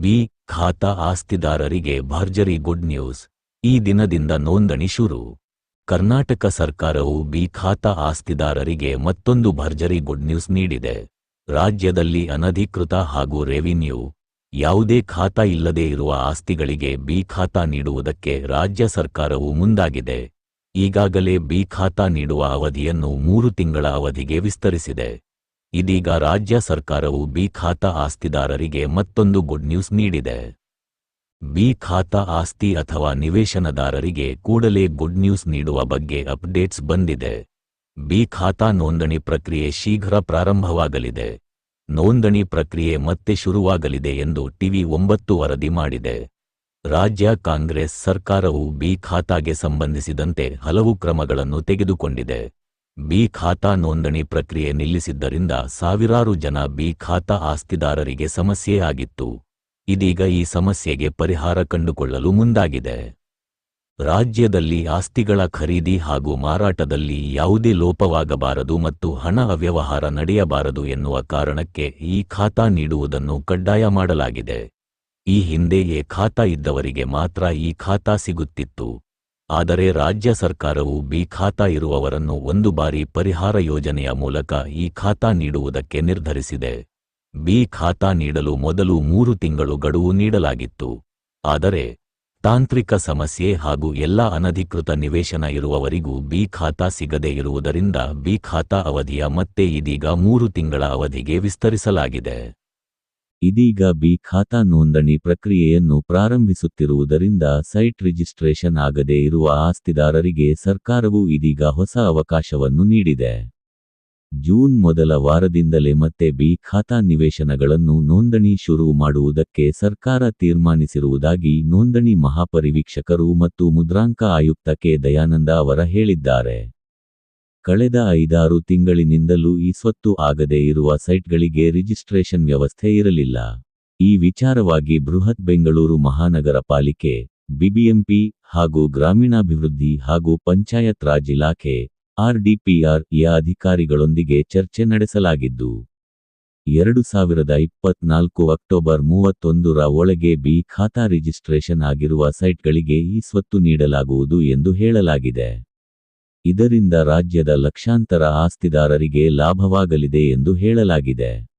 B, ಖಾತಾ ಆಸ್ತಿದಾರರಿಗೆ ಭರ್ಜರಿ good news. ಈ ದಿನದಿಂದ ನೋಂದಣಿ ಶುರು. ಕರ್ನಾಟಕ ಸರ್ಕಾರವು ಬಿ, ಖಾತಾ ಆಸ್ತಿದಾರರಿಗೆ ಮತ್ತೊಂದು ಭರ್ಜರಿ ಗುಡ್ ನ್ಯೂಸ್ ನೀಡಿದೆ. ರಾಜ್ಯದಲ್ಲಿ ಅನಧಿಕೃತ ಹಾಗೂ ರೆವಿನ್ಯೂ. ಯಾವುದೇ ಖಾತಾ ಇಲ್ಲದೇ ಇರುವ ಆಸ್ತಿಗಳಿಗೆ ಬಿ, ಖಾತಾ ನೀಡುವುದಕ್ಕೆ ರಾಜ್ಯ ಸರ್ಕಾರವು ಮುಂದಾಗಿದೆ. ಈಗಾಗಲೇ ಬಿ, ಖಾತಾ ನೀಡುವ ಅವಧಿಯನ್ನು ಮೂರು ತಿಂಗಳ ಅವಧಿಗೆ ವಿಸ್ತರಿಸಿದೆ. ಇದೀಗ ರಾಜ್ಯ ಸರ್ಕಾರವು ಬಿ ಖಾತಾ ಆಸ್ತಿದಾರರಿಗೆ ಮತ್ತೊಂದು ಗುಡ್ ನ್ಯೂಸ್ ನೀಡಿದೆ. ಬಿ ಖಾತಾ ಆಸ್ತಿ ಅಥವಾ ನಿವೇಶನದಾರರಿಗೆ ಕೂಡಲೇ ಗುಡ್ ನ್ಯೂಸ್ ನೀಡುವ ಬಗ್ಗೆ ಅಪ್ಡೇಟ್ಸ್ ಬಂದಿದೆ. ಬಿ ಖಾತಾ ನೋಂದಣಿ ಪ್ರಕ್ರಿಯೆ ಶೀಘ್ರ ಪ್ರಾರಂಭವಾಗಲಿದೆ. ನೋಂದಣಿ ಪ್ರಕ್ರಿಯೆ ಮತ್ತೆ ಶುರುವಾಗಲಿದೆ ಎಂದು ಟಿವಿ ಒಂಬತ್ತು ವರದಿ ಮಾಡಿದೆ. ರಾಜ್ಯ ಕಾಂಗ್ರೆಸ್ ಸರ್ಕಾರವು ಬಿ ಖಾತಾಗೆ ಸಂಬಂಧಿಸಿದಂತೆ ಹಲವು ಕ್ರಮಗಳನ್ನು ತೆಗೆದುಕೊಂಡಿದೆ. ಬಿ ಖಾತಾ ನೋಂದಣಿ ಪ್ರಕ್ರಿಯೆ ನಿಲ್ಲಿಸಿದ್ದರಿಂದ ಸಾವಿರಾರು ಜನ ಬಿ ಖಾತಾ ಆಸ್ತಿದಾರರಿಗೆ ಸಮಸ್ಯೆಯಾಗಿತ್ತು ಇದೀಗ ಈ ಸಮಸ್ಯೆಗೆ ಪರಿಹಾರ ಕಂಡುಕೊಳ್ಳಲು ಮುಂದಾಗಿದೆ. ರಾಜ್ಯದಲ್ಲಿ ಆಸ್ತಿಗಳ ಖರೀದಿ ಹಾಗೂ ಮಾರಾಟದಲ್ಲಿ ಯಾವುದೇ ಲೋಪವಾಗಬಾರದು ಮತ್ತು ಹಣ ಅವ್ಯವಹಾರ ನಡೆಯಬಾರದು ಎನ್ನುವ ಕಾರಣಕ್ಕೆ ಈ ಖಾತಾ ನೀಡುವುದನ್ನು ಕಡ್ಡಾಯ ಮಾಡಲಾಗಿದೆ. ಈ ಹಿಂದೆಯೇ ಖಾತಾ ಇದ್ದವರಿಗೆ ಮಾತ್ರ ಈ ಖಾತಾ ಸಿಗುತ್ತಿತ್ತು. ಆದರೆ ರಾಜ್ಯ ಸರ್ಕಾರವು ಬಿ ಖಾತಾ ಇರುವವರನ್ನು ಒಂದು ಬಾರಿ ಪರಿಹಾರ ಯೋಜನೆಯ ಮೂಲಕ ಈ ಖಾತಾ ನೀಡುವುದಕ್ಕೆ ನಿರ್ಧರಿಸಿದೆ. ಬಿ ಖಾತಾ ನೀಡಲು ಮೊದಲು ಮೂರು ತಿಂಗಳು ಗಡುವು ನೀಡಲಾಗಿತ್ತು. ಆದರೆ ತಾಂತ್ರಿಕ ಸಮಸ್ಯೆ ಹಾಗೂ ಎಲ್ಲ ಅನಧಿಕೃತ ನಿವೇಶನ ಇರುವವರಿಗೂ ಬಿ ಖಾತಾ ಸಿಗದೇ ಇರುವುದರಿಂದ ಬಿ ಖಾತಾ ಅವಧಿಯ ಮತ್ತೆ ಇದೀಗ ಮೂರು ತಿಂಗಳ ಅವಧಿಗೆ ವಿಸ್ತರಿಸಲಾಗಿದೆ. ಇದೀಗ ಬಿ ಖಾತಾ ನೋಂದಣಿ ಪ್ರಕ್ರಿಯೆಯನ್ನು ಪ್ರಾರಂಭಿಸುತ್ತಿರುವುದರಿಂದ ಸೈಟ್ ರಿಜಿಸ್ಟ್ರೇಷನ್ ಆಗದೇ ಇರುವ ಆಸ್ತಿದಾರರಿಗೆ ಸರ್ಕಾರವು ಇದೀಗ ಹೊಸ ಅವಕಾಶವನ್ನು ನೀಡಿದೆ. ಜೂನ್ ಮೊದಲ ವಾರದಿಂದಲೇ ಮತ್ತೆ ಬಿ ಖಾತಾ ನಿವೇಶನಗಳನ್ನು ನೋಂದಣಿ ಶುರು ಮಾಡುವುದಕ್ಕೆ ಸರ್ಕಾರ ತೀರ್ಮಾನಿಸಿರುವುದಾಗಿ ನೋಂದಣಿ ಮಹಾಪರಿವೀಕ್ಷಕರು ಮತ್ತು ಮುದ್ರಾಂಕ ಆಯುಕ್ತ ಕೆ. ದಯಾನಂದ ಅವರ ಹೇಳಿದ್ದಾರೆ. ಕಳೆದ ಐದಾರು ತಿಂಗಳಿನಿಂದಲೂ ಈ ಸ್ವತ್ತು ಆಗದೇ ಇರುವ ಸೈಟ್ಗಳಿಗೆ ರಿಜಿಸ್ಟ್ರೇಷನ್ ವ್ಯವಸ್ಥೆ ಇರಲಿಲ್ಲ. ಈ ವಿಚಾರವಾಗಿ ಬೃಹತ್ ಬೆಂಗಳೂರು ಮಹಾನಗರ ಪಾಲಿಕೆ, ಬಿಬಿಎಂಪಿ ಹಾಗೂ ಗ್ರಾಮೀಣಾಭಿವೃದ್ಧಿ ಹಾಗೂ ಪಂಚಾಯತ್ ರಾಜ್ ಇಲಾಖೆ, ಆರ್ಡಿಪಿಆರ್ ಯ ಅಧಿಕಾರಿಗಳೊಂದಿಗೆ ಚರ್ಚೆ ನಡೆಸಲಾಗಿದ್ದು, ಎರಡು ಸಾವಿರದ ಇಪ್ಪತ್ನಾಲ್ಕು ಅಕ್ಟೋಬರ್ ಮೂವತ್ತೊಂದರ ಒಳಗೆ ಬಿ ಖಾತಾ ರಿಜಿಸ್ಟ್ರೇಷನ್ ಆಗಿರುವ ಸೈಟ್ಗಳಿಗೆ ಈ ಸ್ವತ್ತು ನೀಡಲಾಗುವುದು ಎಂದು ಹೇಳಲಾಗಿದೆ. ಇದರಿಂದ ರಾಜ್ಯದ ಲಕ್ಷಾಂತರ ಆಸ್ತಿದಾರರಿಗೆ ಲಾಭವಾಗಲಿದೆ ಎಂದು ಹೇಳಲಾಗಿದೆ.